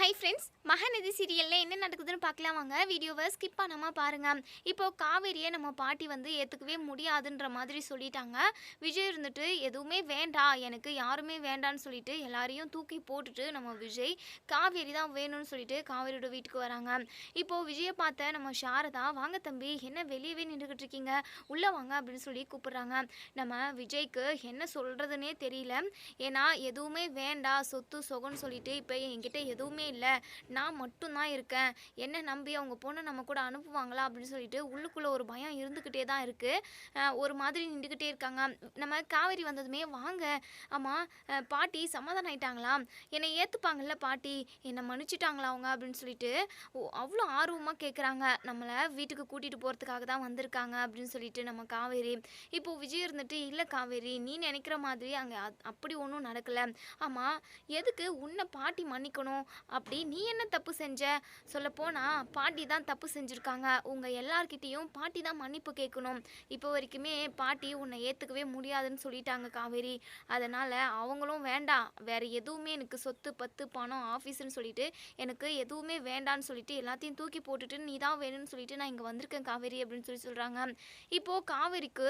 Hi friends Mahanadi சீரியலில் என்ன நடக்குதுன்னு பார்க்கலாம் வாங்க. வீடியோவை ஸ்கிப் பண்ணாமல் பாருங்கள் இப்போது காவேரியை நம்ம பாட்டி வந்து ஏற்றுக்கவே முடியாதுன்ற மாதிரி சொல்லிட்டாங்க. விஜய் இருந்துட்டு எதுவுமே வேண்டாம் எனக்கு யாருமே வேண்டான்னு சொல்லிட்டு எல்லாரையும் தூக்கி போட்டுட்டு நம்ம விஜய் காவேரி தான் வேணும்னு சொல்லிட்டு காவேரியோட வீட்டுக்கு வராங்க. இப்போது விஜயை பார்த்த நம்ம சாரதா வாங்க தம்பி என்ன வெளியவே நின்றுக்கிட்டு இருக்கீங்க? உள்ளே வாங்க அப்படின்னு சொல்லி கூப்பிட்றாங்க. நம்ம விஜய்க்கு என்ன சொல்கிறதுனே தெரியல. ஏன்னா எதுவுமே வேண்டாம் சொத்து சொகன்னு சொல்லிட்டு இப்போ என்கிட்ட எதுவுமே இல்லை நான் மட்டும்தான் இருக்கேன். என்ன நம்பி அவங்க பொண்ணை நம்ம கூட அனுப்புவாங்களா அப்படின்னு சொல்லிட்டு உள்ளுக்குள்ளே ஒரு பயம் இருந்துக்கிட்டே தான் இருக்குது ஒரு மாதிரி நின்றுக்கிட்டே இருக்காங்க. நம்ம காவேரி வந்ததுமே வாங்க. ஆமாம் பாட்டி சமாதானம் ஆயிட்டாங்களா? என்னை ஏற்றுப்பாங்கல்ல பாட்டி. என்னை மன்னிச்சிட்டாங்களா அவங்க அப்படின்னு சொல்லிட்டு அவ்வளோ ஆர்வமாக கேட்குறாங்க நம்மளை வீட்டுக்கு கூட்டிகிட்டு போகிறதுக்காக தான் வந்திருக்காங்க அப்படின்னு சொல்லிட்டு நம்ம காவேரி. இப்போ விஜய் இருந்துட்டு இல்லை காவேரி நீ நினைக்கிற மாதிரி அங்கே அப்படி ஒன்றும் நடக்கலை. ஆமாம் எதுக்கு உன்னை பாட்டி மன்னிக்கணும்? அப்படி நீ என்ன தப்பு செஞ்ச? சொல்லப்போனால் பாட்டி தான் தப்பு செஞ்சுருக்காங்க. உங்கள் எல்லார்கிட்டேயும் பாட்டி தான் மன்னிப்பு கேட்கணும். இப்போ வரைக்குமே பாட்டி உன்னை ஏற்றுக்கவே முடியாதுன்னு சொல்லிட்டாங்க காவேரி. அதனால் அவங்களும் வேண்டாம். வேறு எதுவுமே எனக்கு சொத்து பத்து பணம் ஆஃபீஸ்ன்னு சொல்லிட்டு எனக்கு எதுவுமே வேண்டான்னு சொல்லிட்டு எல்லாத்தையும் தூக்கி போட்டுட்டு நீ தான் வேணும்னு சொல்லிட்டு நான் இங்கே வந்திருக்கேன் காவேரி அப்படின்னு சொல்லி சொல்கிறாங்க இப்போது காவேரிக்கு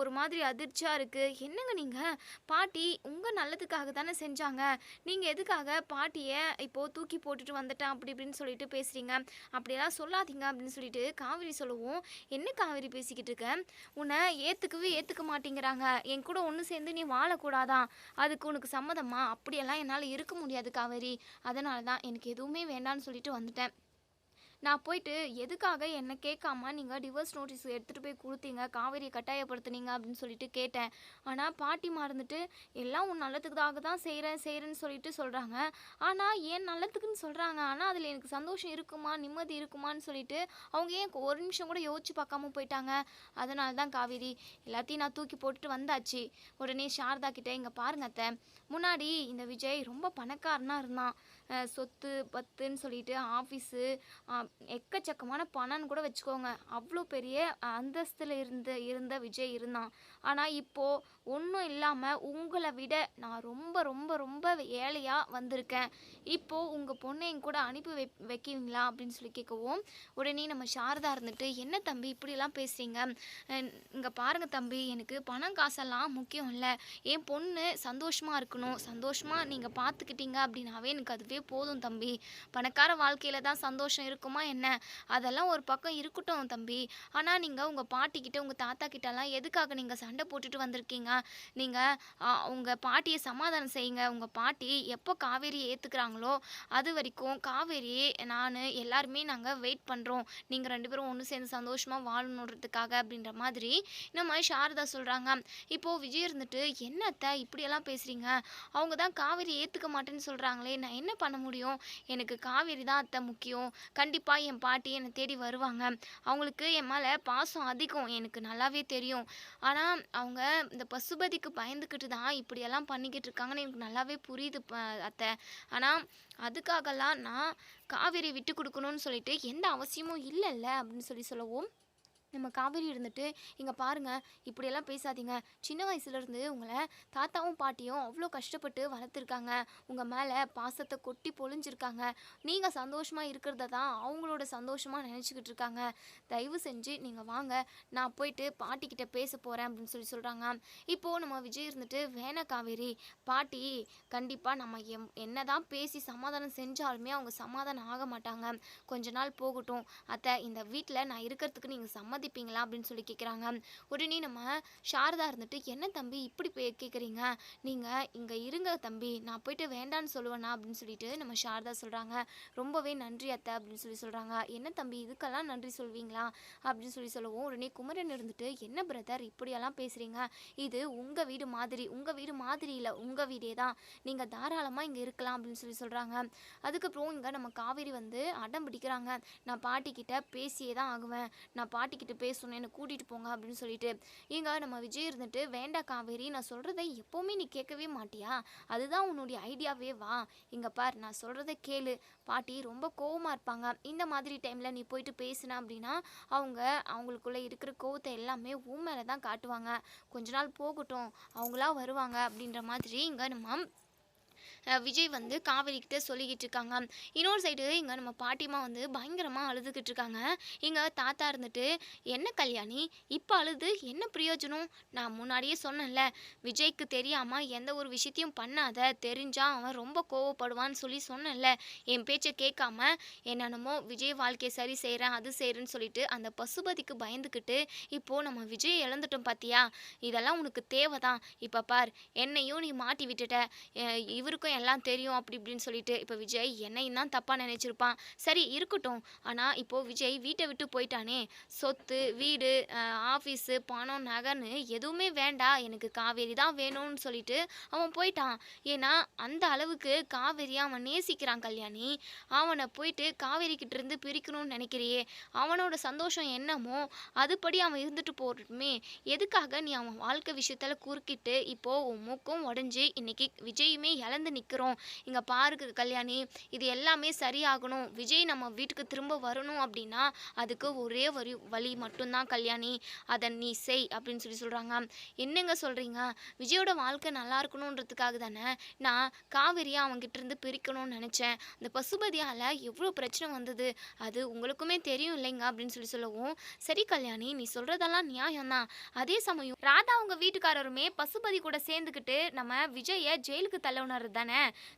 ஒரு மாதிரி அதிர்ச்சியாக இருக்குது என்னங்க நீங்கள் பாட்டி உங்கள் நல்லதுக்காக தானே செஞ்சாங்க. நீங்கள் எதுக்காக பாட்டியை இப்போது தூக்கி போட்டுட்டு வந்துட்டேன் அப்படி இப்படின்னு சொல்லிட்டு பேசுகிறீங்க அப்படியெல்லாம் சொல்லாதீங்க அப்படின்னு சொல்லிட்டு காவேரி சொல்லவும். என்ன காவேரி பேசிக்கிட்டு இருக்க? உன்னை ஏற்றுக்கவே ஏற்றுக்க மாட்டேங்கிறாங்க. என் கூட ஒன்று சேர்ந்து நீ வாழக்கூடாதான் அதுக்கு உனக்கு சம்மதமா? அப்படியெல்லாம் என்னால் இருக்க முடியாது காவேரி. அதனால தான் எனக்கு எதுவுமே வேண்டான்னு சொல்லிட்டு வந்துட்டேன். நான் போயிட்டு எதுக்காக என்னை கேட்காம நீங்கள் டிவோர்ஸ் நோட்டீஸ் எடுத்துகிட்டு போய் கொடுத்தீங்க காவேரியை கட்டாயப்படுத்துனீங்க அப்படின்னு சொல்லிட்டு கேட்டேன். ஆனால் பாட்டி மறந்துட்டு எல்லாம் உன் நல்லதுக்காக தான் செய்கிறேன் செய்கிறேன்னு சொல்லிட்டு சொல்கிறாங்க ஆனால் ஏன் நல்லதுக்குன்னு சொல்கிறாங்க ஆனால் அதில் எனக்கு சந்தோஷம் இருக்குமா? நிம்மதி இருக்குமான்னு சொல்லிட்டு அவங்க ஏன் ஒரு நிமிஷம் கூட யோசிச்சு பார்க்காம போயிட்டாங்க? அதனால தான் காவேரி எல்லாத்தையும் நான் தூக்கி போட்டுட்டு வந்தாச்சு. உடனே சாரதா கிட்டே இங்கே பாருங்க அத்தை. முன்னாடி இந்த விஜய் ரொம்ப பணக்காரனாக இருந்தான். சொத்து பத்துன்னு சொல்லிட்டு ஆஃபீஸு எக்கச்சக்கமான பணம்னு கூட வச்சுக்கோங்க. அவ்வளோ பெரிய அந்தஸ்தில் இருந்த இருந்த விஜய் இருந்தான். ஆனால் இப்போது ஒன்றும் இல்லாமல் உங்களை விட நான் ரொம்ப ரொம்ப ரொம்ப ஏழையாக வந்திருக்கேன். இப்போது உங்கள் பொண்ணையும் கூட அனுப்பி வை வைக்கிறீங்களா? அப்படின்னு சொல்லி கேட்கவும் உடனே நம்ம சாரதா இருந்துட்டு என்ன தம்பி இப்படிலாம் பேசுகிறீங்க இங்கே பாருங்கள் தம்பி எனக்கு பணம் காசெல்லாம் முக்கியம் இல்லை. என் பொண்ணு சந்தோஷமாக இருக்கணும். சந்தோஷமாக நீங்கள் பார்த்துக்கிட்டீங்க அப்படின்னாவே எனக்கு அதுவே போதும் தம்பி. பணக்கார வாழ்க்கையில் தான் சந்தோஷம் இருக்குமா என்ன? அதெல்லாம் ஒரு பக்கம் இருக்கட்டும் தம்பி. ஆனால் நீங்கள் உங்கள் பாட்டிக்கிட்ட உங்கள் தாத்தா கிட்டலாம் எதுக்காக நீங்கள் சண்டை போட்டுட்டு வந்திருக்கீங்க? நீங்கள் உங்கள் பாட்டியை சமாதானம் செய்யுங்க. உங்கள் பாட்டி எப்போ காவேரியை ஏற்றுக்கிறாங்களோ அது வரைக்கும் காவேரி நான் எல்லாருமே நாங்கள் வெயிட் பண்ணுறோம் நீங்கள் ரெண்டு பேரும் ஒன்று சேர்ந்து சந்தோஷமாக வாழணுன்றதுக்காக அப்படின்ற மாதிரி இந்த மாதிரி சாரதா சொல்கிறாங்க இப்போது விஜய் இருந்துட்டு என்ன அத்தை இப்படியெல்லாம் பேசுகிறீங்க அவங்க தான் காவேரி ஏற்றுக்க மாட்டேன்னு சொல்கிறாங்களே நான் என்ன பண்ண முடியும். எனக்கு காவேரி தான் அத்தை முக்கியம். கண்டிப்பாக என் பாட்டி என்னை தேடி வருவாங்க. அவங்களுக்கு என் மேலே பாசம் அதிகம். எனக்கு நல்லாவே தெரியும். ஆனால் அவங்க இந்த பசுபதிக்கு பயந்துக்கிட்டு தான் இப்படியெல்லாம் பண்ணிக்கிட்டு இருக்காங்கன்னு எனக்கு நல்லாவே புரியுது ப- அத்தை. ஆனால் அதுக்காகலாம் நான் காவேரி விட்டு கொடுக்கணும்னு சொல்லிட்டு எந்த அவசியமும் இல்லைல்ல அப்படின்னு சொல்லி சொல்லவும் நம்ம காவேரி இருந்துட்டு இங்கே பாருங்கள் இப்படியெல்லாம் பேசாதீங்க. சின்ன வயசுலேருந்து உங்களை தாத்தாவும் பாட்டியும் அவ்வளோ கஷ்டப்பட்டு வளர்த்துருக்காங்க. உங்கள் மேலே பாசத்தை கொட்டி பொழிஞ்சிருக்காங்க. நீங்கள் சந்தோஷமாக இருக்கிறத தான் அவங்களோட சந்தோஷமாக நினச்சிக்கிட்டு இருக்காங்க. தயவு செஞ்சு நீங்கள் வாங்க நான் போயிட்டு பாட்டிக்கிட்ட பேச போகிறேன் அப்படின்னு சொல்லி சொல்கிறாங்க இப்போது நம்ம விஜய் இருந்துட்டு வேணா காவேரி பாட்டி கண்டிப்பாக நம்ம எம் என்ன தான் பேசி சமாதானம் செஞ்சாலுமே அவங்க சமாதானம் ஆக மாட்டாங்க. கொஞ்ச நாள் போகட்டும். அத்தை இந்த வீட்டில் நான் இருக்கிறதுக்கு நீங்கள் சம்மதிப்பீங்களா அப்படின்னு சொல்லி கேட்குறாங்க உடனே நம்ம சாரதா இருந்துட்டு என்ன தம்பி இப்படி போய் கேட்குறீங்க நீங்கள் இங்கே இருங்க தம்பி. நான் போயிட்டு வேண்டான்னு சொல்லுவேனா? அப்படின்னு சொல்லிட்டு நம்ம சாரதா சொல்கிறாங்க ரொம்பவே நன்றி அத்தை அப்படின்னு சொல்லி சொல்கிறாங்க என்ன தம்பி இதுக்கெல்லாம் நன்றி சொல்வீங்களா? அப்படின்னு சொல்லி சொல்லவும். உடனே குமரன் இருந்துட்டு என்ன பிரதர் இப்படியெல்லாம் பேசுகிறீங்க இது உங்கள் வீடு மாதிரி உங்கள் வீடு மாதிரி இல்லை உங்கள் வீடே தான். நீங்கள் தாராளமாக இங்கே இருக்கலாம் அப்படின்னு சொல்லி சொல்கிறாங்க அதுக்கப்புறம் இங்கே நம்ம காவேரி வந்து அடம் பிடிக்கிறாங்க. நான் பாட்டிக்கிட்ட பேசியே தான் ஆகுவேன். நான் பாட்டிக்கிட்ட பேசணும் என்னை கூட்டிகிட்டு போங்க அப்படின்னு சொல்லிட்டு இங்கே நம்ம விஜய் இருந்துட்டு வேண்டாம் காவேரி நான் சொல்கிறத எப்போவுமே நீ கேட்கவே மாட்டியா? அதுதான் உன்னுடைய ஐடியாவே வா. இங்கே பார் நான் சொல்கிறத கேளு. பாட்டி ரொம்ப கோவமாக இருப்பாங்க. இந்த மாதிரி டைமில் நீ போயிட்டு பேசுன அப்படின்னா அவங்க அவங்களுக்குள்ளே இருக்கிற கோவத்தை எல்லாமே உன் மேலே தான் காட்டுவாங்க. கொஞ்ச நாள் போகட்டும் அவங்களா வருவாங்க அப்படின்ற மாதிரி இங்கே நம்ம விஜய் வந்து காவேரிக்கிட்ட சொல்லிக்கிட்டு இருக்காங்க இன்னொரு சைடு இங்கே நம்ம பாட்டிமா வந்து பயங்கரமாக அழுதுகிட்டு இருக்காங்க இங்கே தாத்தா இருந்துட்டு என்ன கல்யாணி? இப்போ அழுது? என்ன பிரயோஜனம்? நான் முன்னாடியே சொன்னேன்ல. விஜய்க்கு தெரியாமல் எந்த ஒரு விஷயத்தையும் பண்ணாத தெரிஞ்சா அவன் ரொம்ப கோவப்படுவான்னு சொல்லி சொன்னேன்ல. என் பேச்சை கேட்காம என்னென்னமோ விஜய் வாழ்க்கையை சரி செய்கிறேன் அது செய்கிறேன்னு சொல்லிட்டு அந்த பசுபதிக்கு பயந்துக்கிட்டு இப்போது நம்ம விஜய் இழந்துட்டோம் பார்த்தியா இதெல்லாம் உனக்கு தேவை தான் இப்போ பார் என்னையும் நீ மாட்டி விட்டுட்ட. இவருக்கும் இவருக்கும் எல்லாம் தெரியும் அப்படி இப்படின்னு சொல்லிட்டு இப்போ விஜய் என்னையும் தான் தப்பாக நினச்சிருப்பான். சரி இருக்கட்டும். ஆனால் இப்போது விஜய் வீட்டை விட்டு போயிட்டானே. சொத்து வீடு ஆஃபீஸு பணம் நகைன்னு எதுவுமே வேண்டாம் எனக்கு காவேரி தான் வேணும்னு சொல்லிட்டு அவன் போயிட்டான். ஏன்னா அந்த அளவுக்கு காவேரியை அவன் நேசிக்கிறான் கல்யாணி. அவனை போயிட்டு காவேரி கிட்ட இருந்து பிரிக்கணும்னு நினைக்கிறியே. அவனோட சந்தோஷம் என்னமோ அதுபடி அவன் இருந்துட்டு போகட்டுமே. எதுக்காக நீ அவன் வாழ்க்கை விஷயத்தில் குறுக்கிட்டு இப்போ உன் மூக்கும் உடஞ்சி இன்னைக்கு விஜயுமே இழந்து நிற்க நிற்கிறோம். இங்கே பாருக்கு கல்யாணி இது எல்லாமே சரியாகணும். விஜய் நம்ம வீட்டுக்கு திரும்ப வரணும் அப்படின்னா அதுக்கு ஒரே வரி வழி மட்டும்தான் கல்யாணி. அதை நீ செய் அப்படின்னு சொல்லி சொல்கிறாங்க என்னங்க சொல்கிறீங்க விஜயோட வாழ்க்கை நல்லா இருக்கணுன்றதுக்காக தானே நான் காவிரியை அவங்ககிட்ட இருந்து பிரிக்கணும்னு நினச்சேன். அந்த பசுபதியால் எவ்வளோ பிரச்சனை வந்தது? அது உங்களுக்குமே தெரியும் இல்லைங்க அப்படின்னு சொல்லி சொல்லவும் சரி கல்யாணி நீ சொல்கிறதெல்லாம் நியாயம்தான். அதே சமயம் ராதா அவங்க வீட்டுக்காரருமே பசுபதி கூட சேர்ந்துக்கிட்டு நம்ம விஜயை ஜெயிலுக்கு தள்ளவுனது தானே?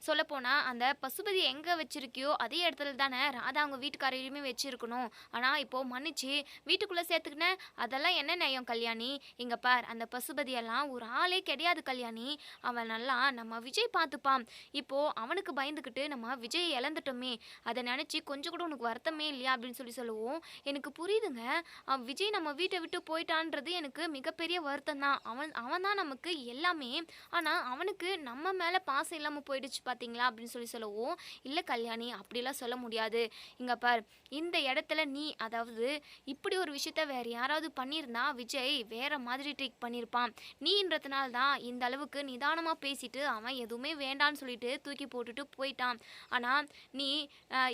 சொல்லப்போனால் அந்த பசுபதி எங்கே வச்சிருக்கியோ அதே இடத்துல தானே ராதா அவங்க வீட்டுக்காரையுமே வச்சிருக்கணும். ஆனால் இப்போ மன்னிச்சு வீட்டுக்குள்ளே சேர்த்துக்கினேன் அதெல்லாம் என்ன நியாயம் கல்யாணி? இங்கே பார் அந்த பசுபதியெல்லாம் ஒரு ஆளே கிடையாது கல்யாணி. அவன் நல்லா நம்ம விஜய் பார்த்துப்பான். இப்போது அவனுக்கு பயந்துக்கிட்டு நம்ம விஜய் இழந்துட்டோமே. அதை நினச்சி கொஞ்சம் கூட உனக்கு வருத்தமே இல்லையா? அப்படின்னு சொல்லி சொல்லுவோம். எனக்கு புரியுதுங்க. அவன் விஜய் நம்ம வீட்டை விட்டு போயிட்டான்றது எனக்கு மிகப்பெரிய வருத்தம் தான். அவன் அவன் தான் நமக்கு எல்லாமே. ஆனால் அவனுக்கு நம்ம மேலே பாசம் இல்லாமல் போயிடுச்சு பார்த்தீங்களா அப்படின்னு சொல்லி சொல்லவும் இல்லை கல்யாணி அப்படிலாம் சொல்ல முடியாது. இங்கே பார் இந்த இடத்துல நீ அதாவது இப்படி ஒரு விஷயத்த வேற யாராவது பண்ணியிருந்தா விஜய் வேறு மாதிரி ட்ரீட் பண்ணியிருப்பான் நீன்றதுனால தான் இந்த அளவுக்கு நிதானமாக பேசிட்டு அவன் எதுவுமே வேண்டான்னு சொல்லிட்டு தூக்கி போட்டுட்டு போயிட்டான். ஆனால் நீ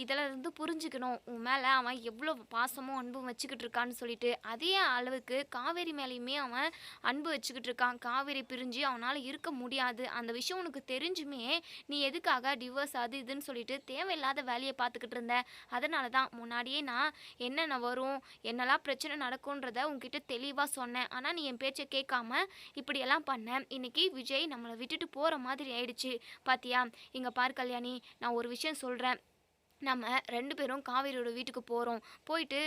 இதில் இருந்து புரிஞ்சுக்கணும். உன் மேலே அவன் எவ்வளோ பாசமும் அன்பும் வச்சுக்கிட்டு இருக்கான்னு சொல்லிட்டு அதே அளவுக்கு காவேரி மேலேயுமே அவன் அன்பு வச்சுக்கிட்டு இருக்கான். காவேரி பிரிஞ்சு அவனால் இருக்க முடியாது. அந்த விஷயம் உனக்கு தெரிஞ்சுமே நீ எதுக்காக டிவோர்ஸ் அது இதுன்னு சொல்லிட்டு தேவையில்லாத வேலையை பார்த்துக்கிட்டு இருந்த? அதனால தான் முன்னாடியே நான் என்னென்ன வரும் என்னெல்லாம் பிரச்சனை நடக்கும்ன்றத உங்ககிட்ட தெளிவாக சொன்னேன். ஆனால் நீ என் பேச்சை கேட்காம இப்படியெல்லாம் பண்ண. இன்னைக்கு விஜய் நம்மளை விட்டுட்டு போகிற மாதிரி ஆயிடுச்சு. பாத்தியா? இங்கே பார் கல்யாணி நான் ஒரு விஷயம் சொல்கிறேன் நம்ம ரெண்டு பேரும் காவேரியோட வீட்டுக்கு போகிறோம் போயிட்டு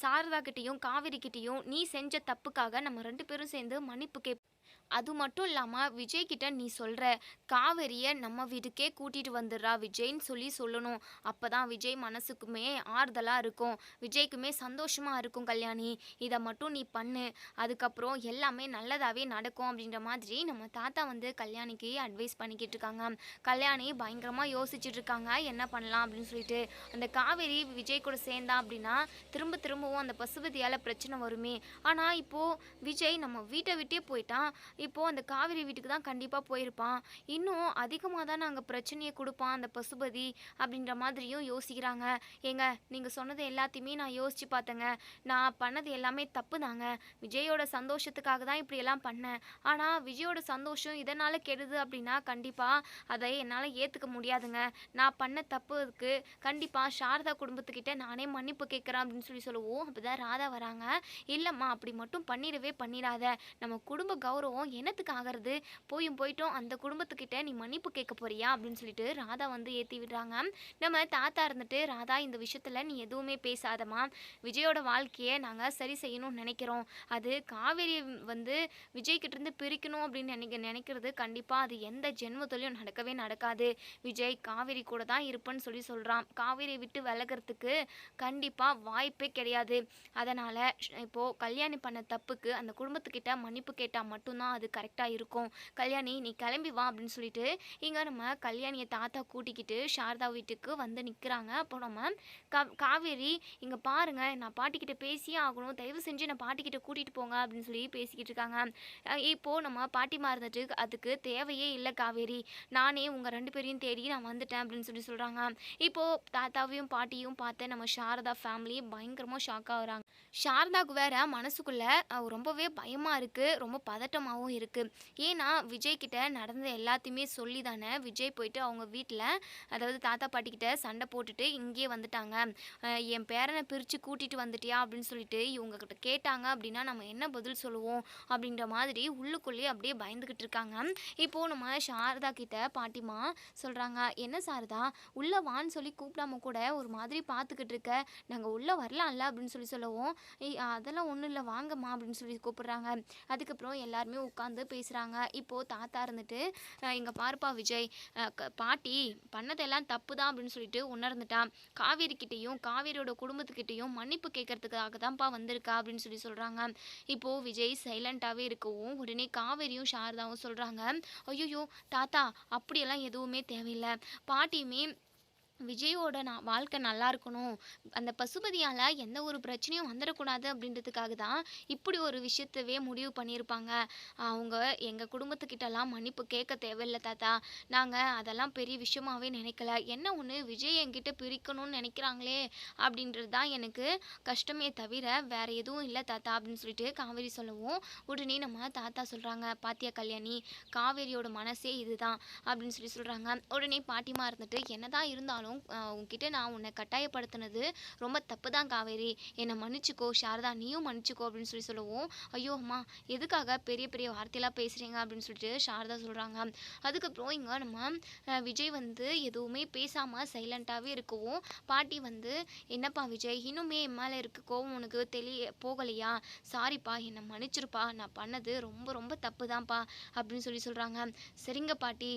சாரதா கிட்டேயும் காவேரி கிட்டேயும் நீ செஞ்ச தப்புக்காக நம்ம ரெண்டு பேரும் சேர்ந்து மன்னிப்பு கேட்போம் அது மட்டும் இல்லாமல் விஜய்கிட்ட நீ சொல்கிற காவேரியை நம்ம வீட்டுக்கே கூட்டிகிட்டு வந்துடுறா விஜய்ன்னு சொல்லி சொல்லணும். அப்போ தான் விஜய் மனசுக்குமே ஆறுதலாக இருக்கும். விஜய்க்குமே சந்தோஷமாக இருக்கும் கல்யாணி. இதை மட்டும் நீ பண்ணு. அதுக்கப்புறம் எல்லாமே நல்லதாகவே நடக்கும் அப்படின்ற மாதிரி நம்ம தாத்தா வந்து கல்யாணிக்கு அட்வைஸ் பண்ணிக்கிட்டு இருக்காங்க. கல்யாணி பயங்கரமாக யோசிச்சுட்டு இருக்காங்க. என்ன பண்ணலாம் அப்படின்னு சொல்லிட்டு. அந்த காவேரி விஜய் கூட சேர்ந்தா அப்படின்னா திரும்ப திரும்பவும் அந்த பசுபதியால் பிரச்சனை வருமே. ஆனால் இப்போது விஜய் நம்ம வீட்டை விட்டே போயிட்டான் இப்போது அந்த காவிரி வீட்டுக்கு தான் கண்டிப்பாக போயிருப்பான். இன்னும் அதிகமாக தான் நாங்கள் பிரச்சனையை கொடுப்பான் அந்த பசுபதி அப்படின்ற மாதிரியும் யோசிக்கிறாங்க. ஏங்க நீங்கள் சொன்னது எல்லாத்தையுமே நான் யோசித்து பார்த்தேங்க. நான் பண்ணது எல்லாமே தப்பு தாங்க. விஜயோட சந்தோஷத்துக்காக தான் இப்படி எல்லாம் பண்ணேன். ஆனால் விஜயோட சந்தோஷம் இதனால் கெடுது அப்படின்னா கண்டிப்பாக அதை என்னால் ஏற்றுக்க முடியாதுங்க. நான் பண்ண தப்புக்கு கண்டிப்பாக சாரதா குடும்பத்துக்கிட்ட நானே மன்னிப்பு கேட்குறேன் அப்படின்னு சொல்லி சொல்லுவோம். அப்போ தான் ராதா வராங்க. இல்லைம்மா அப்படி மட்டும் பண்ணிடவே பண்ணிடாத. நம்ம குடும்ப கௌரவம் என்னத்துக்கு ஆகிறது? போயும் போயிட்டோம். அந்த குடும்பத்துக்கிட்ட நீ மன்னிப்பு கேட்க போறியா? அப்படின்னு சொல்லிட்டு ராதா வந்து ஏற்றி விடுறாங்க. நம்ம தாத்தா இருந்துட்டு ராதா இந்த விஷயத்தில் நீ எதுவுமே பேசாதம்மா. விஜயோட வாழ்க்கையை நாங்கள் சரி செய்யணும்னு நினைக்கிறோம். அது காவேரியை வந்து விஜய் இருந்து பிரிக்கணும் அப்படின்னு நினைக்க நினைக்கிறது கண்டிப்பாக அது எந்த ஜென்மத்துலேயும் நடக்கவே நடக்காது. விஜய் காவேரி கூட தான் இருப்பேன்னு சொல்லி சொல்கிறான் காவேரியை விட்டு விலகிறதுக்கு கண்டிப்பாக வாய்ப்பே கிடையாது. அதனால் இப்போது கல்யாணி பண்ண தப்புக்கு அந்த குடும்பத்துக்கிட்ட மன்னிப்பு கேட்டால் மட்டும்தான் அது கரெக்டாக இருக்கும். கல்யாணி நீ கிளம்பி வா அப்படின்னு சொல்லிட்டு இங்கே நம்ம கல்யாணியை தாத்தா கூட்டிக்கிட்டு சாரதா வீட்டுக்கு வந்து நிற்கிறாங்க அப்போ நம்ம கா காவேரி இங்கே பாருங்கள் நான் பாட்டிக்கிட்ட பேசியே ஆகணும். தயவு செஞ்சு நான் பாட்டிக்கிட்ட கூட்டிகிட்டு போங்க அப்படின்னு சொல்லி பேசிக்கிட்டு இருக்காங்க. இப்போது நம்ம பாட்டிமா இருந்துட்டு அதுக்கு தேவையே இல்லை காவேரி. நானே உங்கள் ரெண்டு பேரையும் தேடி நான் வந்துட்டேன் அப்படின்னு சொல்லி சொல்கிறாங்க இப்போது தாத்தாவையும் பாட்டியும் பார்த்து நம்ம சாரதா ஃபேமிலி பயங்கரமாக ஷாக் ஆகுறாங்க. சாரதாவுக்கு வேற மனசுக்குள்ளே ரொம்பவே பயமாக இருக்குது ரொம்ப பதட்டமாகவும் கஷ்டமாகவும் இருக்குது ஏன்னா விஜய்கிட்ட நடந்த எல்லாத்தையுமே சொல்லி தானே விஜய் போயிட்டு அவங்க வீட்டில் அதாவது தாத்தா பாட்டிக்கிட்ட சண்டை போட்டுட்டு இங்கேயே வந்துட்டாங்க. என் பேரனை பிரித்து கூட்டிகிட்டு வந்துட்டியா அப்படின்னு சொல்லிட்டு இவங்கக்கிட்ட கேட்டாங்க அப்படின்னா நம்ம என்ன பதில் சொல்லுவோம் அப்படின்ற மாதிரி உள்ளுக்குள்ளேயே அப்படியே பயந்துக்கிட்டு இருக்காங்க. இப்போது நம்ம சாரதா கிட்ட பாட்டிமா சொல்கிறாங்க என்ன சாரதா உள்ளே வான்னு சொல்லி கூப்பிடாம கூட ஒரு மாதிரி பார்த்துக்கிட்டு இருக்க. நாங்கள் உள்ளே வரலாம்ல அப்படின்னு சொல்லி சொல்லவும் அதெல்லாம் ஒன்றும் இல்லை வாங்கம்மா அப்படின்னு சொல்லி கூப்பிட்றாங்க. அதுக்கப்புறம் எல்லாருமே உட்காந்து பேசுகிறாங்க இப்போது தாத்தா இருந்துட்டு இங்கே பார்ப்பா விஜய் பாட்டி பண்ணதெல்லாம் தப்பு தான் அப்படின்னு சொல்லிட்டு உணர்ந்துட்டான் காவேரிக்கிட்டேயும் காவேரியோட குடும்பத்துக்கிட்டேயும் மன்னிப்பு கேட்கறதுக்காக தான்ப்பா வந்திருக்கா அப்படின்னு சொல்லி சொல்கிறாங்க இப்போது விஜய் சைலண்ட்டாகவே இருக்கவும் உடனே காவேரியும் சாரதாவும் சொல்கிறாங்க ஐயோ தாத்தா அப்படியெல்லாம் எதுவுமே தேவையில்லை. பாட்டியுமே விஜயோட நான் வாழ்க்கை நல்லா இருக்கணும். அந்த பசுபதியால் எந்த ஒரு பிரச்சனையும் வந்துடக்கூடாது அப்படின்றதுக்காக தான் இப்படி ஒரு விஷயத்தவே முடிவு பண்ணியிருப்பாங்க. அவங்க எங்கள் குடும்பத்துக்கிட்டலாம் மன்னிப்பு கேட்க தேவையில்லை தாத்தா. நாங்கள் அதெல்லாம் பெரிய விஷயமாவே நினைக்கல. என்ன ஒன்று விஜய் என்கிட்ட பிரிக்கணும்னு நினைக்கிறாங்களே அப்படின்றது தான் எனக்கு கஷ்டமே தவிர வேற எதுவும் இல்லை தாத்தா அப்படின்னு சொல்லிட்டு காவேரி சொல்லவும் உடனே நம்ம தாத்தா சொல்கிறாங்க பாத்தியா கல்யாணி காவேரியோட மனசே இதுதான் அப்படின்னு சொல்லி சொல்கிறாங்க உடனே பாட்டிமா இருந்துட்டு என்னதான் இருந்தாலும் ஆஹ் உன்கிட்ட நான் உன்னை கட்டாயப்படுத்தினது ரொம்ப தப்பு தான் காவேரி. என்னை மன்னிச்சுக்கோ சாரதா நீயும் மன்னிச்சுக்கோ அப்படின்னு சொல்லி சொல்லுவோம். ஐயோ அம்மா எதுக்காக பெரிய பெரிய வார்த்தையெல்லாம் பேசுகிறீங்க அப்படின்னு சொல்லிட்டு சாரதா சொல்கிறாங்க அதுக்கப்புறம் இங்கே நம்ம விஜய் வந்து எதுவுமே பேசாமல் சைலண்ட்டாகவே இருக்கவும் பாட்டி வந்து என்னப்பா விஜய் இன்னுமே என் மேலே இருக்க கோவம் உனக்கு தெளிய போகலையா? சாரிப்பா என்னை மன்னிச்சிருப்பா. நான் பண்ணது ரொம்ப ரொம்ப தப்பு தான்ப்பா அப்படின்னு சொல்லி சொல்கிறாங்க சரிங்க பாட்டி.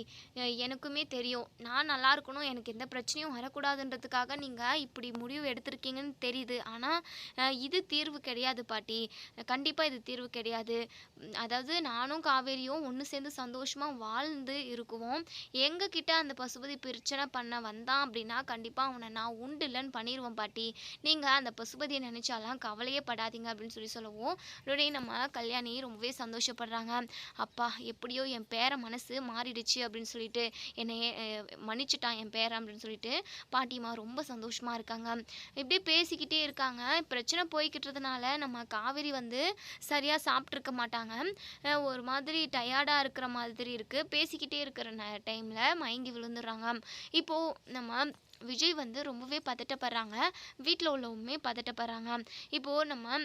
எனக்குமே தெரியும். நான் நல்லா இருக்கணும். எனக்கு எந்த பிரச்சனையும் வரக்கூடாதுன்றதுக்காக நீங்கள் இப்படி முடிவு எடுத்திருக்கீங்கன்னு தெரியுது. ஆனால் இது தீர்வு கிடையாது பாட்டி. கண்டிப்பாக இது தீர்வு கிடையாது. அதாவது நானும் காவேரியும் ஒன்று சேர்ந்து சந்தோஷமாக வாழ்ந்து இருக்குவோம். எங்ககிட்ட அந்த பசுபதி பிரச்சனை பண்ண வந்தான் அப்படின்னா கண்டிப்பாக அவனை நான் உண்டு இல்லைன்னு பண்ணிடுவேன் பாட்டி. நீங்கள் அந்த பசுபதியை நினச்சாலாம் கவலையே படாதீங்க அப்படின்னு சொல்லி சொல்லவும் உடனே நம்ம கல்யாணி ரொம்பவே சந்தோஷப்படுறாங்க. அப்பா எப்படியோ என் பேரை மனசு மாறிடுச்சு அப்படின்னு சொல்லிட்டு என்னை அஹ், மன்னிச்சிட்டான் என் பேரை அப்படின்னு சொல்லிட்டு பாட்டிமா ரொம்ப சந்தோஷமாக இருக்காங்க. இப்படியே பேசிக்கிட்டே இருக்காங்க. பிரச்சனை போய்கிட்டதுனால நம்ம காவேரி வந்து சரியாக சாப்பிட்ருக்க மாட்டாங்க. ஒரு மாதிரி டயர்டாக இருக்கிற மாதிரி இருக்குது பேசிக்கிட்டே இருக்கிற டைமில் மயங்கி விழுந்துடுறாங்க. இப்போது நம்ம விஜய் வந்து ரொம்பவே பதட்டப்படுறாங்க. வீட்டில் உள்ளவுமே பதட்டப்படுறாங்க. இப்போது நம்ம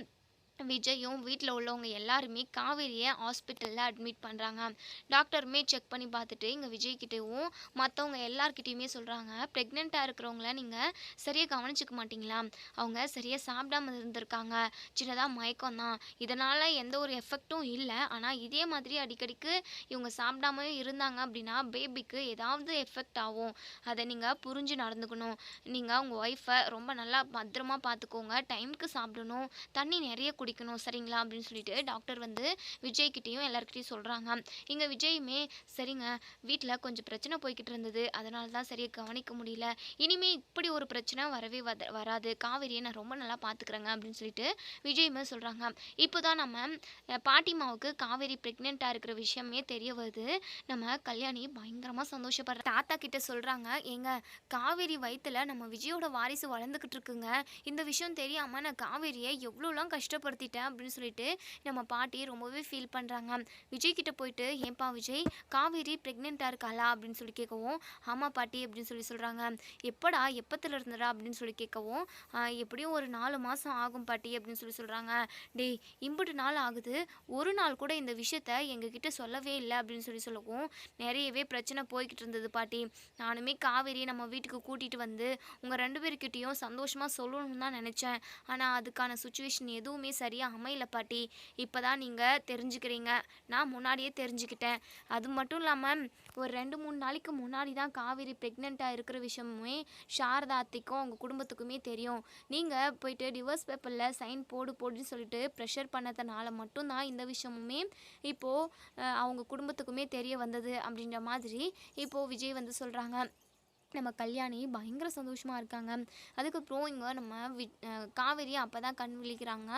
விஜயும் வீட்டில் உள்ளவங்க எல்லாருமே காவேரியை ஹாஸ்பிட்டலில் அட்மிட் பண்ணுறாங்க டாக்டருமே செக் பண்ணி பார்த்துட்டு இங்கே விஜய்கிட்டவும் மற்றவங்க எல்லார்கிட்டயுமே சொல்கிறாங்க ப்ரெக்னெண்ட்டாக இருக்கிறவங்கள நீங்கள் சரியாக கவனிச்சிக்க மாட்டிங்களா? அவங்க சரியாக சாப்பிடாம இருந்திருக்காங்க. சின்னதாக மயக்கம் தான். இதனால் எந்த ஒரு எஃபெக்ட்டும் இல்லை. ஆனால் இதே மாதிரி அடிக்கடிக்கு இவங்க சாப்பிடாம இருந்தாங்க அப்படின்னா பேபிக்கு ஏதாவது எஃபெக்ட் ஆகும். அதை நீங்கள் புரிஞ்சு நடந்துக்கணும். நீங்கள் உங்கள் ஒய்ஃபை ரொம்ப நல்லா பத்திரமா பார்த்துக்கோங்க. டைமுக்கு சாப்பிடணும். தண்ணி நிறைய குடிக்கணும் சரிங்களா? அப்படின்னு சொல்லிட்டு டாக்டர் வந்து விஜய்கிட்டேயும் எல்லாருக்கிட்டையும் சொல்கிறாங்க இங்கே விஜயுமே சரிங்க வீட்டில் கொஞ்சம் பிரச்சனை போய்கிட்டு இருந்தது. அதனால தான் சரியாக கவனிக்க முடியல. இனிமே இப்படி ஒரு பிரச்சனை வரவே வத வராது. காவேரியை நான் ரொம்ப நல்லா பார்த்துக்குறேங்க அப்படின்னு சொல்லிட்டு விஜயுமே சொல்கிறாங்க இப்போ தான் நம்ம பாட்டிமாவுக்கு காவேரி ப்ரெக்னெண்ட்டாக இருக்கிற விஷயமே தெரிய வருது. நம்ம கல்யாணி பயங்கரமாக சந்தோஷப்படுற தாத்தா கிட்ட சொல்கிறாங்க ஏங்க காவேரி வயிற்றுல நம்ம விஜயோட வாரிசு வளர்ந்துக்கிட்டு இருக்குங்க. இந்த விஷயம் தெரியாமல் நான் காவேரியை எவ்வளோலாம் கஷ்டப்படுறேன் கஷ்டப்படுத்திட்டேன் அப்படின்னு சொல்லிட்டு நம்ம பாட்டி ரொம்பவே ஃபீல் பண்ணுறாங்க விஜய் கிட்ட போயிட்டு ஏன்பா விஜய் காவேரி ப்ரெக்னெண்ட்டாக இருக்காளா? அப்படின்னு சொல்லி கேட்கவும் ஆமாம் பாட்டி அப்படின்னு சொல்லி சொல்கிறாங்க எப்படா எப்பத்தில் இருந்தடா? அப்படின்னு சொல்லி கேட்கவும் எப்படியும் ஒரு நாலு மாதம் ஆகும் பாட்டி அப்படின்னு சொல்லி சொல்கிறாங்க டேய் இம்புட்டு நாள் ஆகுது. ஒரு நாள் கூட இந்த விஷயத்த எங்ககிட்ட சொல்லவே இல்லை அப்படின்னு சொல்லி சொல்லவும் நிறையவே பிரச்சனை போய்கிட்டு இருந்தது பாட்டி. நானுமே காவேரி நம்ம வீட்டுக்கு கூட்டிகிட்டு வந்து உங்கள் ரெண்டு பேர்கிட்டையும் சந்தோஷமாக சொல்லணும்னு தான் நினச்சேன். ஆனால் அதுக்கான சுச்சுவேஷன் எதுவுமே சரியாக அமையல பாட்டி. இப்போ தான் நீங்கள் தெரிஞ்சுக்கிறீங்க. நான் முன்னாடியே தெரிஞ்சுக்கிட்டேன். அது மட்டும் இல்லாமல் ஒரு ரெண்டு மூணு நாளைக்கு முன்னாடி தான் காவேரி ப்ரெக்னெண்ட்டாக இருக்கிற விஷயமுமே சாரதா அத்தைக்கும் அவங்க குடும்பத்துக்குமே தெரியும். நீங்கள் போயிட்டு டிவோர்ஸ் பேப்பரில் சைன் போடு போடுன்னு சொல்லிட்டு ப்ரெஷர் பண்ணதுனால மட்டும்தான் இந்த விஷயமுமே இப்போது அவங்க குடும்பத்துக்குமே தெரிய வந்தது அப்படின்ற மாதிரி இப்போது விஜய் வந்து சொல்கிறாங்க நம்ம கல்யாணி பயங்கர சந்தோஷமாக இருக்காங்க. அதுக்கப்புறம் இங்கே நம்ம வி காவேரி அப்போ தான் கண் விழிக்கிறாங்க.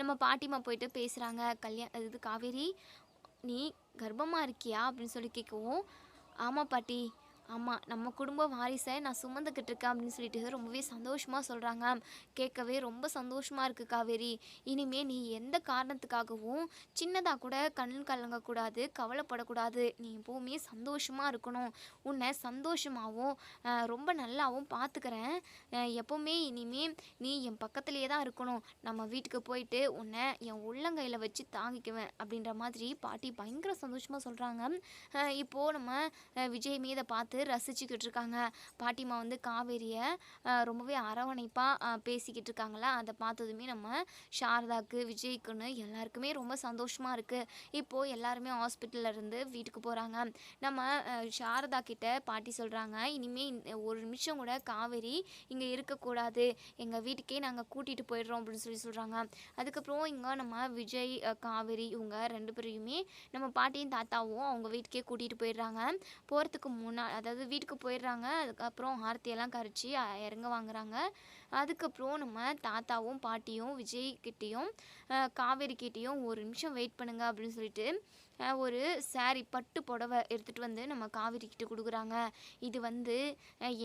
நம்ம பாட்டிமா போயிட்டு பேசுகிறாங்க கல்யா இது காவேரி நீ கர்ப்பமாக இருக்கியா? அப்படின்னு சொல்லி கேட்கவும் ஆமாம் பாட்டி ஆமாம் நம்ம குடும்ப வாரிசை நான் சுமந்துக்கிட்டு இருக்கேன் அப்படின்னு சொல்லிட்டு ரொம்பவே சந்தோஷமாக சொல்கிறாங்க கேட்கவே ரொம்ப சந்தோஷமாக இருக்குது காவேரி. இனிமே நீ எந்த காரணத்துக்காகவும் சின்னதாக கூட கண் கலங்கக்கூடாது கவலைப்படக்கூடாது. நீ எப்போவுமே சந்தோஷமாக இருக்கணும். உன்னை சந்தோஷமாகவும் ரொம்ப நல்லாவும் பார்த்துக்கிறேன் எப்போவுமே இனிமேல் நீ என் பக்கத்துலேயே தான் இருக்கணும். நம்ம வீட்டுக்கு போயிட்டு உன்னை என் உள்ளங்கையில் வச்சு தாங்கிக்குவேன் அப்படின்ற மாதிரி பாட்டி பயங்கர சந்தோஷமாக சொல்கிறாங்க இப்போது நம்ம விஜய் மீதை பார்த்து ரசிச்சுக்கிட்டு இருக்காங்க பாட்டிமா வந்து காவேரியை ரொம்பவே அரவணைப்பாக பேசிக்கிட்டு இருக்காங்களா அதை பார்த்ததுமே நம்ம சாரதாக்கு விஜய்க்குன்னு எல்லாருக்குமே ரொம்ப சந்தோஷமாக இருக்குது இப்போது எல்லாருமே ஹாஸ்பிட்டல்ல இருந்து வீட்டுக்கு போகிறாங்க நம்ம சாரதா கிட்ட பாட்டி சொல்கிறாங்க இனிமேல் ஒரு நிமிஷம் கூட காவேரி இங்கே இருக்கக்கூடாது. எங்கள் வீட்டுக்கே நாங்கள் கூட்டிகிட்டு போயிடுறோம் அப்படின்னு சொல்லி சொல்கிறாங்க அதுக்கப்புறம் இங்கே நம்ம விஜய் காவேரி இவங்க ரெண்டு பேரையுமே நம்ம பாட்டியும் தாத்தாவும் அவங்க வீட்டுக்கே கூட்டிகிட்டு போயிடுறாங்க. போகிறதுக்கு முன்னா அதாவது வீட்டுக்கு போயிடுறாங்க. அதுக்கப்புறம் ஆரத்தியெல்லாம் கரைச்சி இறங்க வாங்குறாங்க. அதுக்கப்புறம் நம்ம தாத்தாவும் பாட்டியும் விஜய் காவேரிக்கிட்டேயும் ஒரு நிமிஷம் வெயிட் பண்ணுங்க அப்படின்னு சொல்லிட்டு ஒரு சாரி பட்டு புடவை எடுத்துகிட்டு வந்து நம்ம காவேரி கொடுக்குறாங்க. இது வந்து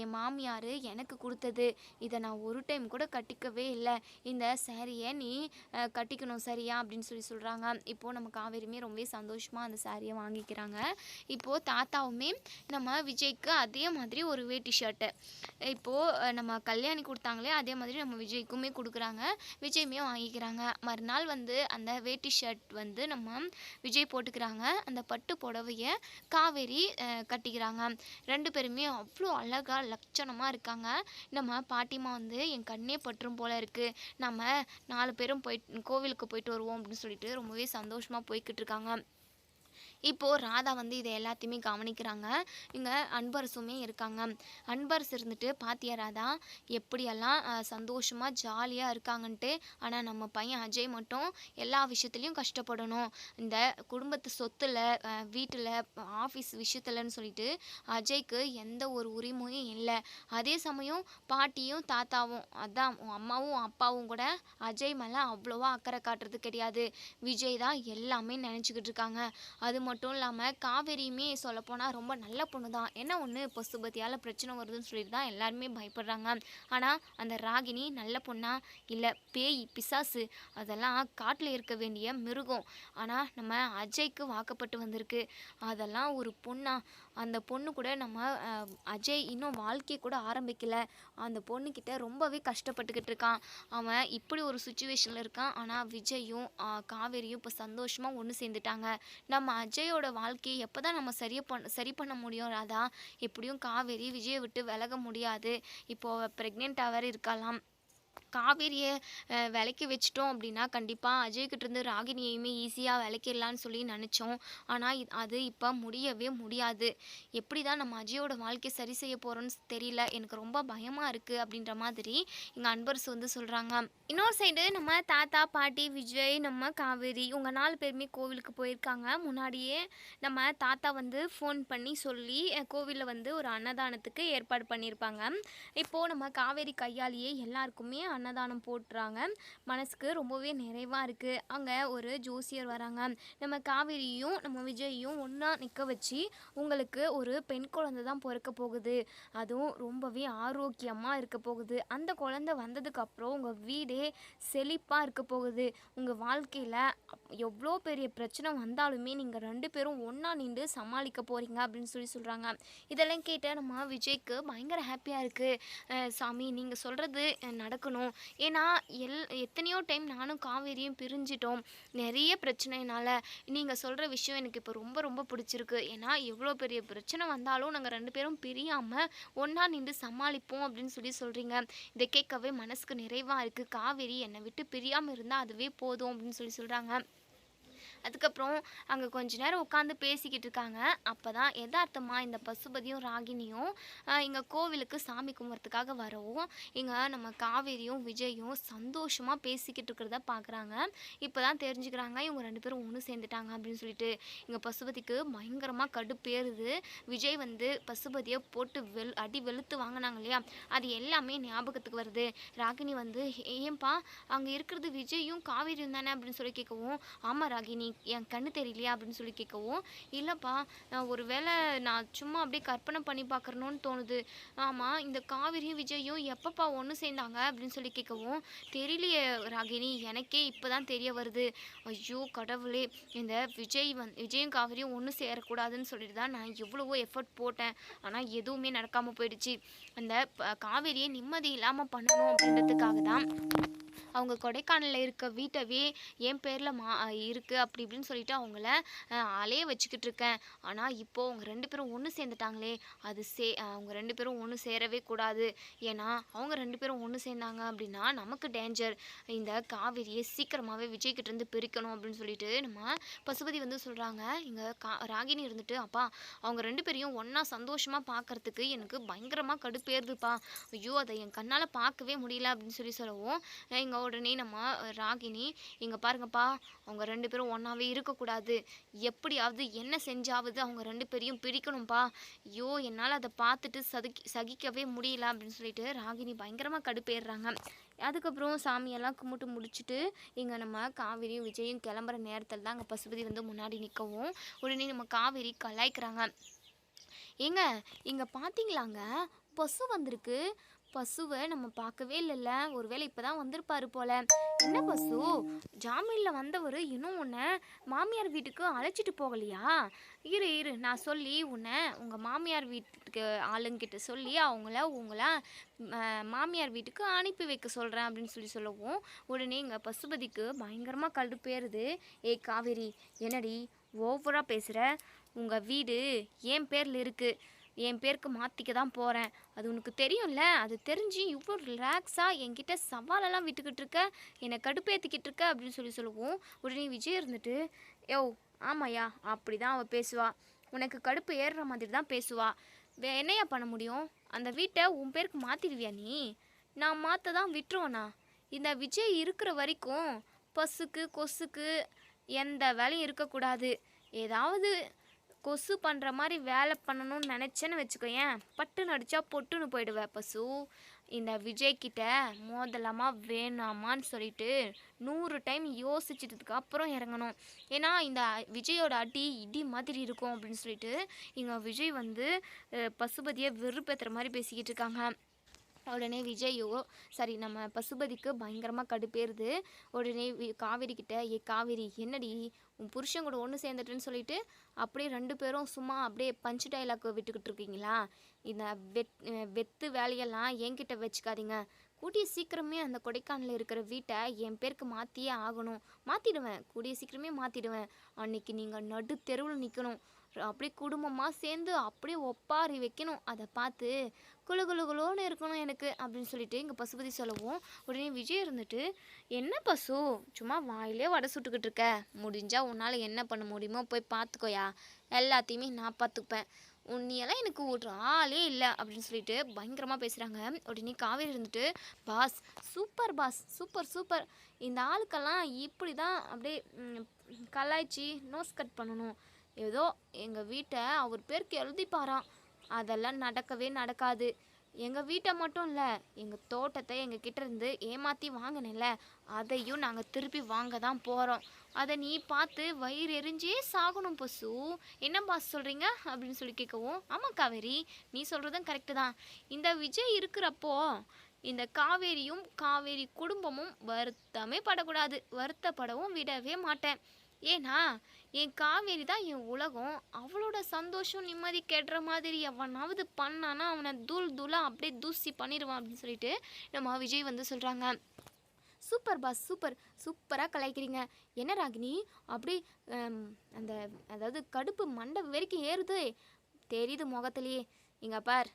என் மாமியார் எனக்கு கொடுத்தது. இதை நான் ஒரு டைம் கூட கட்டிக்கவே இல்லை. இந்த சாரியை நீ கட்டிக்கணும் சரியா அப்படின்னு சொல்லி சொல்கிறாங்க இப்போது நம்ம காவேரியுமே ரொம்பவே சந்தோஷமாக அந்த சாரியை வாங்கிக்கிறாங்க. இப்போது தாத்தாவுமே நம்ம விஜய்க்கு அதே மாதிரி ஒரு வேட்டி ஷர்ட்டு இப்போது நம்ம கல்யாணி கொடுத்தாங்களே அதே மாதிரி நம்ம விஜய்க்குமே கொடுக்குறாங்க. விஜயுமே வாங்கிக்கிறாங்க. மறுநாள் வந்து அந்த வேட்டி ஷர்ட் வந்து நம்ம விஜய் போட்டுக்கிறாங்க. அந்த பட்டு புடவைய காவேரி கட்டிக்கிறாங்க. ரெண்டு பேருமே அவ்வளோ அழகாக லட்சணமாக இருக்காங்க. நம்ம பாட்டிமா வந்து என் கண்ணே பற்றும் போல் இருக்குது நம்ம நாலு பேரும் போயிட்டு கோவிலுக்கு போயிட்டு வருவோம் அப்படின்னு சொல்லிட்டு ரொம்பவே சந்தோஷமாக போய்கிட்டு இருக்காங்க. இப்போது ராதா வந்து இதை எல்லாத்தையுமே கவனிக்கிறாங்க. இங்கே அன்பரசுமே இருக்காங்க. அன்பரசு இருந்துட்டு பாத்தியா ராதா எப்படியெல்லாம் சந்தோஷமாக சந்தோஷமா ஜாலியாக இருக்காங்கன்ட்டு ஆனால் நம்ம பையன் அஜய் மட்டும் எல்லா விஷயத்துலையும் கஷ்டப்படணும். இந்த குடும்பத்து சொத்துல வீட்டில் ஆஃபீஸ் விஷயத்துலன்னு சொல்லிட்டு அஜய்க்கு எந்த ஒரு உரிமையும் இல்லை. அதே சமயம் பாட்டியும் தாத்தாவும் அதான் அம்மாவும் அப்பாவும் கூட அஜய் மேலே அவ்வளோவா அக்கறை காட்டுறது கிடையாது. விஜய் தான் எல்லாமே நினச்சிக்கிட்டு இருக்காங்க. அது மட்டும் இல்லாமல் காவேரியுமே சொல்லப்போனால் ரொம்ப நல்ல பொண்ணு தான் என்ன ஒன்று பசுபதியால் பிரச்சனை வருதுன்னு சொல்லிட்டு தான் எல்லாருமே பயப்படுறாங்க. ஆனால் அந்த ராகினி நல்ல பொண்ணா? இல்லை பேய் பிசாசு? அதெல்லாம் காட்டில் இருக்க வேண்டிய மிருகம். ஆனால் நம்ம அஜய்க்கு வாக்கப்பட்டு வந்திருக்கு. அதெல்லாம் ஒரு பொண்ணா? அந்த பொண்ணு கூட நம்ம அஜய் இன்னும் வாழ்க்கையை கூட ஆரம்பிக்கலை. அந்த பொண்ணுக்கிட்ட ரொம்பவே கஷ்டப்பட்டுக்கிட்டு இருக்கான். அவன் இப்படி ஒரு சுச்சுவேஷனில் இருக்கான். ஆனால் விஜயும் காவேரியும் இப்போ சந்தோஷமாக ஒன்று சேர்ந்துட்டாங்க. நம்ம அஜயோட வாழ்க்கையை எப்போ தான் நம்ம சரி பண்ண சரி பண்ண முடியும்? ராதா எப்படியும் காவேரி விஜயை விட்டு விலக முடியாது. இப்போது ப்ரெக்னெண்ட்டாக வேறு இருக்கலாம் காவேரியை விளக்கி விலைக்கு வச்சிட்டோம் அப்படின்னா கண்டிப்பாக அஜய்கிட்டருந்து ராகினியையுமே ஈஸியாக விலைக்கிடலான்னு சொல்லி நினச்சோம். ஆனால் அது இப்போ முடியவே முடியாது. எப்படி தான் நம்ம அஜயோட வாழ்க்கை சரி செய்ய போகிறோன்னு தெரியல. எனக்கு ரொம்ப பயமாக இருக்குது அப்படின்ற மாதிரி எங்கள் அன்பர்ஸ் வந்து சொல்கிறாங்க இன்னொரு சைடு நம்ம தாத்தா பாட்டி விஜய் நம்ம காவேரி இவங்க நாலு பேருமே கோவிலுக்கு போயிருக்காங்க. முன்னாடியே நம்ம தாத்தா வந்து ஃபோன் பண்ணி சொல்லி கோவிலில் வந்து ஒரு அன்னதானத்துக்கு ஏற்பாடு பண்ணியிருப்பாங்க. இப்போது நம்ம காவேரி கையாலேயே எல்லாருக்குமே அன்னதானம் போட்டுறாங்க. மனசுக்கு ரொம்பவே நிறைவாக இருக்குது அங்கே ஒரு ஜோசியர் வராங்க. நம்ம காவேரியும் நம்ம விஜயையும் ஒன்றா நிற்க வச்சு உங்களுக்கு ஒரு பெண் குழந்தை தான் பிறக்க போகுது. அதுவும் ரொம்பவே ஆரோக்கியமாக இருக்க போகுது. அந்த குழந்தை வந்ததுக்கப்புறம் உங்கள் வீடே செழிப்பாக இருக்க போகுது. உங்கள் வாழ்க்கையில் எவ்வளோ பெரிய பிரச்சனை வந்தாலுமே நீங்கள் ரெண்டு பேரும் ஒன்றா நின்று சமாளிக்க போகிறீங்க அப்படின்னு சொல்லி சொல்கிறாங்க இதெல்லாம் கேட்ட நம்ம விஜய்க்கு பயங்கர ஹாப்பியாக இருக்குது சாமி நீங்கள் சொல்கிறது நடக்கணும். ஏன்னா எல் எத்தனையோ டைம் நானும் காவேரியும் பிரிஞ்சிட்டோம். நிறைய பிரச்சனைனால நீங்கள் சொல்கிற விஷயம் எனக்கு இப்போ ரொம்ப ரொம்ப பிடிச்சிருக்கு. ஏன்னா எவ்வளோ பெரிய பிரச்சனை வந்தாலும் நாங்கள் ரெண்டு பேரும் பிரியாமல் ஒன்றா நின்று சமாளிப்போம் அப்படின்னு சொல்லி சொல்கிறீங்க இதை கேட்கவே மனசுக்கு நிறைவாக இருக்குது காவேரி என்னை விட்டு பிரியாமல் இருந்தால் அதுவே போதும் அப்படின்னு சொல்லி சொல்கிறாங்க அதுக்கப்புறம் அங்கே கொஞ்ச நேரம் உட்காந்து பேசிக்கிட்டு இருக்காங்க. அப்போ தான் யதார்த்தமாக இந்த பசுபதியும் ராகினியும் இங்கே கோவிலுக்கு சாமி கும்பிட்றதுக்காக வரவும் இங்கே நம்ம காவேரியும் விஜயும் சந்தோஷமாக பேசிக்கிட்டு இருக்கிறத பார்க்குறாங்க இப்போ தான் தெரிஞ்சுக்கிறாங்க இவங்க ரெண்டு பேரும் ஒன்று சேர்ந்துட்டாங்க அப்படின்னு சொல்லிட்டு. இங்கே பசுபதிக்கு பயங்கரமாக கடுப்பேறுது விஜய் வந்து பசுபதியை போட்டு வெல் அடி வெளுத்து வாங்கினாங்க இல்லையா? அது எல்லாமே ஞாபகத்துக்கு வருது. ராகினி வந்து ஏன்பா அங்கே இருக்கிறது விஜயும் காவேரியும் தானே? அப்படின்னு சொல்லி கேட்கவும் ஆமாம் ராகினி என் கண்ணு தெரியலையா அப்படின்னு சொல்லி கேட்கவும் இல்லைப்பா நான் ஒரு வேளை நான் சும்மா அப்படியே கற்பனை பண்ணி பார்க்குறணுன்னு தோணுது. ஆமாம் இந்த காவிரியும் விஜயும் எப்பப்பா ஒன்று சேர்ந்தாங்க? அப்படின்னு சொல்லி கேட்கவும் தெரியலையே ராகினி எனக்கே இப்போ தான் தெரிய வருது. ஐயோ கடவுளே இந்த விஜய் வந் விஜயும் காவிரியும் ஒன்று சேரக்கூடாதுன்னு சொல்லிட்டு தான் நான் எவ்வளவோ எஃபர்ட் போட்டேன். ஆனால் எதுவுமே நடக்காமல் போயிடுச்சு. அந்த காவிரியை காவேரியை நிம்மதி இல்லாமல் பண்ணணும் அப்படின்றதுக்காக தான். அவங்க கொடைக்கானலில் இருக்க வீட்டவே என் பேரில் மா இருக்குது அப்படி இப்படின்னு சொல்லிட்டு அவங்கள அலைய வச்சுக்கிட்டு இருக்கேன். ஆனால் இப்போது அவங்க ரெண்டு பேரும் ஒன்று சேர்ந்துட்டாங்களே அது சே அவங்க ரெண்டு பேரும் ஒன்று சேரவே கூடாது. ஏன்னா அவங்க ரெண்டு பேரும் ஒன்று சேர்ந்தாங்க அப்படின்னா நமக்கு டேஞ்சர் இந்த காவிரியை சீக்கிரமாகவே விஜய்கிட்டேருந்து பிரிக்கணும் அப்படின்னு சொல்லிட்டு நம்ம பசுபதி வந்து சொல்கிறாங்க இங்கே கா ராகினி இருந்துட்டு அப்பா அவங்க ரெண்டு பேரையும் ஒன்றா சந்தோஷமாக பார்க்கறதுக்கு எனக்கு பயங்கரமாக கடுப்பேறுதுப்பா. ஐயோ அதை என் கண்ணால் பார்க்கவே முடியல அப்படின்னு சொல்லி சொல்லவும் இங்கே உடனே நம்ம ராகினி இங்கே பாருங்கப்பா அவங்க ரெண்டு பேரும் ஒன்றாவே இருக்கக்கூடாது. எப்படியாவது என்ன செஞ்சாவது அவங்க ரெண்டு பேரையும் பிரிக்கணும்ப்பா ஐயோ என்னால் அதை பார்த்துட்டு சதுக்கி சகிக்கவே முடியல அப்படின்னு சொல்லிட்டு ராகினி பயங்கரமாக கடுப்பேறுறாங்க. அதுக்கப்புறம் சாமியெல்லாம் கும்பிட்டு முடிச்சுட்டு இங்கே நம்ம காவிரியும் விஜயும் கிளம்புற நேரத்தில் தான் அங்கே பசுபதி வந்து முன்னாடி நிற்கவும் உடனே நம்ம காவிரி கலாய்க்கிறாங்க. ஏங்க இங்கே பார்த்தீங்களாங்க பசு வந்திருக்கு. பசுவை நம்ம பார்க்கவே இல்லைல்ல. ஒருவேளை இப்போ தான் வந்திருப்பாரு போல. என்ன பசு? ஜாமீனில் வந்தவர் இன்னும் உன்னை மாமியார் வீட்டுக்கு அழைச்சிட்டு போகலையா? இரு இரு நான் சொல்லி உன்னை உங்கள் மாமியார் வீட்டுக்கு ஆளுங்கிட்ட சொல்லி அவங்கள உங்களை மாமியார் வீட்டுக்கு அனுப்பி வைக்க சொல்கிறேன் அப்படின்னு சொல்லி சொல்லவும் உடனே இங்கே பசுபதிக்கு பயங்கரமாக கடுப்பேறுது ஏய் காவேரி என்னடி ஓவராக பேசுகிற உங்கள் வீடு என் பேரில் இருக்குது என் பேருக்கு மாற்றிக்க தான் போகிறேன் அது உனக்கு தெரியும்ல? அது தெரிஞ்சு இவ்வளோ ரிலாக்ஸாக என்கிட்ட சவாலெல்லாம் விட்டுக்கிட்டு இருக்க? என்னை கடுப்பேற்றிக்கிட்டு இருக்க? அப்படின்னு சொல்லி சொல்லுவோம். உடனே விஜய் இருந்துட்டு யோ ஆமாயா அப்படி தான் அவள் பேசுவா. உனக்கு கடுப்பு ஏறுற மாதிரி தான் பேசுவா. வே என்னையா பண்ண முடியும்? அந்த வீட்டை உன் பேருக்கு மாற்றிடுவியா நீ? நான் மாற்ற தான் விட்டுருவேண்ணா இந்த விஜய் இருக்கிற வரைக்கும் பஸ்ஸுக்கு கொசுக்கு எந்த வேலையும் இருக்கக்கூடாது. ஏதாவது கொசு பண்ணுற மாதிரி வேலை பண்ணணும்னு நினச்சேன்னு வச்சுக்கோயேன். பட்டுன்னு அடித்தா பொட்டுன்னு போயிடுவேன் பசு. இந்த விஜய் கிட்ட மோதலாமா வேணாமான்னு சொல்லிட்டு நூறு டைம் யோசிச்சதுக்கு அப்புறம் இறங்கணும். ஏன்னா இந்த விஜயோட அடி இடி மாதிரி இருக்கும் அப்படின்னு சொல்லிட்டு இங்கே விஜய் வந்து பசுபதியை வெறுப்பேற்றுற மாதிரி பேசிக்கிட்டு இருக்காங்க. உடனே விஜயோ சரி நம்ம பசுபதிக்கு பயங்கரமாக கடுப்பேறுது. உடனே காவேரி கிட்ட ஏ காவேரி என்னடி? உன் புருஷன் கூட ஒன்று சேர்ந்துட்டுன்னு சொல்லிட்டு அப்படியே ரெண்டு பேரும் சும்மா அப்படியே பஞ்சு டைலாக் விட்டுக்கிட்டு இருக்கீங்களா? இந்த வெத் வெத்து வேலையெல்லாம் என்கிட்ட வச்சுக்காதீங்க. கூடிய சீக்கிரமே அந்த கொடைக்கானலில் இருக்கிற வீட்டை என் பேருக்கு மாற்றியே ஆகணும். மாற்றிடுவேன் கூடிய சீக்கிரமே மாற்றிடுவேன் அன்னைக்கு நீங்கள் நடு தெருவில் நிற்கணும் அப்படியே குடும்பமாக சேர்ந்து அப்படியே ஒப்பாரி வைக்கணும். அதை பார்த்து குளு குளு குளுன்னு இருக்கணும் எனக்கு அப்படின்னு சொல்லிட்டு இங்கே பசுபதி சொல்லவும். உடனே விஜய் இருந்துட்டு என்ன பசு? சும்மா வாயிலே வடை சுட்டுக்கிட்டு இருக்க. முடிஞ்சால் உன்னால் என்ன பண்ண முடியுமோ போய் பார்த்துக்கோயா எல்லாத்தையுமே நான் பார்த்துப்பேன் உன்னையெல்லாம் எனக்கு ஒரு ஆளே இல்லை. அப்படின்னு சொல்லிட்டு பயங்கரமாக பேசுகிறாங்க உடனே காவேரி இருந்துட்டு boss super boss super super. இந்த ஆளுக்கெல்லாம் இப்படி தான் அப்படியே கலாய்ச்சி நோஸ் கட் பண்ணணும். ஏதோ எங்கள் வீட்டை அவர் பேருக்கு எழுதிப்பாராம். அதெல்லாம் நடக்கவே நடக்காது. எங்கள் வீட்டை மட்டும் இல்லை எங்கள் தோட்டத்தை எங்கள் கிட்ட இருந்து ஏமாற்றி வாங்கினேன்ல அதையும் நாங்கள் திருப்பி வாங்க தான் போகிறோம் அதை நீ பார்த்து வயிறு எரிஞ்சே சாகணும் பசு. என்ன பாஸ் சொல்கிறீங்க அப்படின்னு சொல்லி கேட்கவும் ஆமாம் காவேரி நீ சொல்கிறதும் கரெக்டு தான். இந்த விஜய் இருக்கிறப்போ இந்த காவேரியும் காவேரி குடும்பமும் வருத்தமே படக்கூடாது. வருத்தப்படவும் விடவே மாட்டேன். ஏன்னா என் காவேரி தான் என் உலகம். அவளோட சந்தோஷம் நிம்மதி கெடுற மாதிரி எவனாவது பண்ணானா அவனை தூள் தூளாக அப்படியே தூசி பண்ணிடுவான் அப்படின்னு சொல்லிட்டு நம்ம விஜய் வந்து சொல்கிறாங்க சூப்பர் பாஸ் சூப்பர். சூப்பராக கலாய்க்கிறீங்க. என்ன ராகினி? அப்படி அந்த அதாவது கடுப்பு மண்டை வரைக்கும் ஏறுது. தெரியுது முகத்துலேயே. இங்கே பார்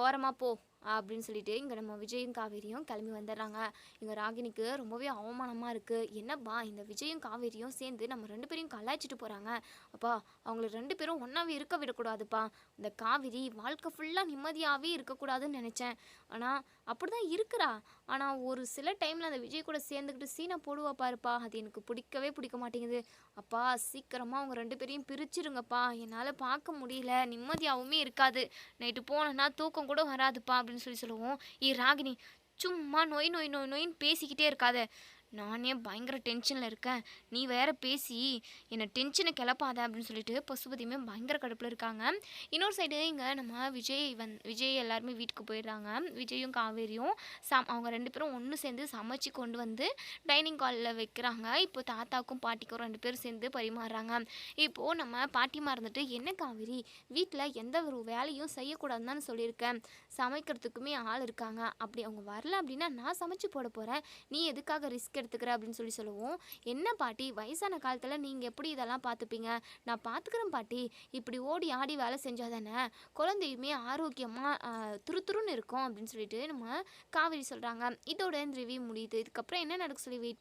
ஓரமாக போ. அப்படின்னு சொல்லிட்டு இங்கே நம்ம விஜயும் காவேரியும் கிளம்பி வந்துடுறாங்க. இங்கே ராகினிக்கு ரொம்பவே அவமானமாக இருக்குது என்னப்பா இந்த விஜயும் காவேரியும் சேர்ந்து நம்ம ரெண்டு பேரையும் கலாய்ச்சிட்டு போகிறாங்க அப்பா அவங்கள ரெண்டு பேரும் ஒன்றாவே இருக்க விடக்கூடாதுப்பா. இந்த காவேரி வாழ்க்கை ஃபுல்லாக நிம்மதியாகவே இருக்கக்கூடாதுன்னு நினச்சேன். ஆனால் அப்படி தான் இருக்கிறா. ஆனால் ஒரு சில டைமில் அந்த விஜய் கூட சேர்ந்துக்கிட்டு சீனை போடுவா பாருப்பா. அது எனக்கு பிடிக்கவே பிடிக்க மாட்டேங்குது. அப்பா சீக்கிரமாக அவங்க ரெண்டு பேரையும் பிரிச்சிருங்கப்பா. என்னால் பார்க்க முடியல. நிம்மதியாகவுமே இருக்காது. நைட்டு போனேன்னா தூக்கம் கூட வராதுப்பா. அப்படின்னு சொல்லி சொல்லுவோம். ஏ ராகினி சும்மா நொய் நொய் நொய் நொயின்னு பேசிக்கிட்டே இருக்காத. நானே பயங்கர டென்ஷனில் இருக்கேன். நீ வேற பேசி என்னை டென்ஷனை கிளப்பாத அப்படின்னு சொல்லிட்டு பசுபதியுமே பயங்கர கடுப்பில் இருக்காங்க. இன்னொரு சைடு இங்கே நம்ம விஜய் வந் விஜய் எல்லாருமே வீட்டுக்கு போயிடுறாங்க. விஜயும் காவேரியும் சம் அவங்க ரெண்டு பேரும் ஒன்று சேர்ந்து சமைச்சு கொண்டு வந்து டைனிங் ஹாலில் வைக்கிறாங்க. இப்போ தாத்தாக்கும் பாட்டிக்கும் ரெண்டு பேரும் சேர்ந்து பரிமாறுறாங்க. இப்போது நம்ம பாட்டிமா இருந்துட்டு என்ன காவேரி வீட்டில் எந்த ஒரு வேலையும் செய்யக்கூடாதுன்னு தான் சொல்லியிருக்கேன். சமைக்கிறதுக்குமே ஆள் இருக்காங்க. அப்படி அவங்க வரல அப்படின்னா நான் சமைச்சு போட போகிறேன் நீ எதுக்காக ரிஸ்க் எடுத்துக்கிற அப்படின்னு சொல்லி சொல்லுவோம். என்ன பாட்டி? வயசான காலத்தில் நீங்கள் எப்படி இதெல்லாம் பார்த்துப்பீங்க? நான் பார்த்துக்கிறேன் பாட்டி. இப்படி ஓடி ஆடி வேலை செஞ்சால் தானே குழந்தையுமே ஆரோக்கியமாக துருதுருன்னு இருக்கும் அப்படின்னு சொல்லிட்டு நம்ம காவேரி சொல்கிறாங்க இதோட இந்த ரிவ்யூ முடியுது. இதுக்கப்புறம் என்ன நடக்க சொல்லி வெயிட்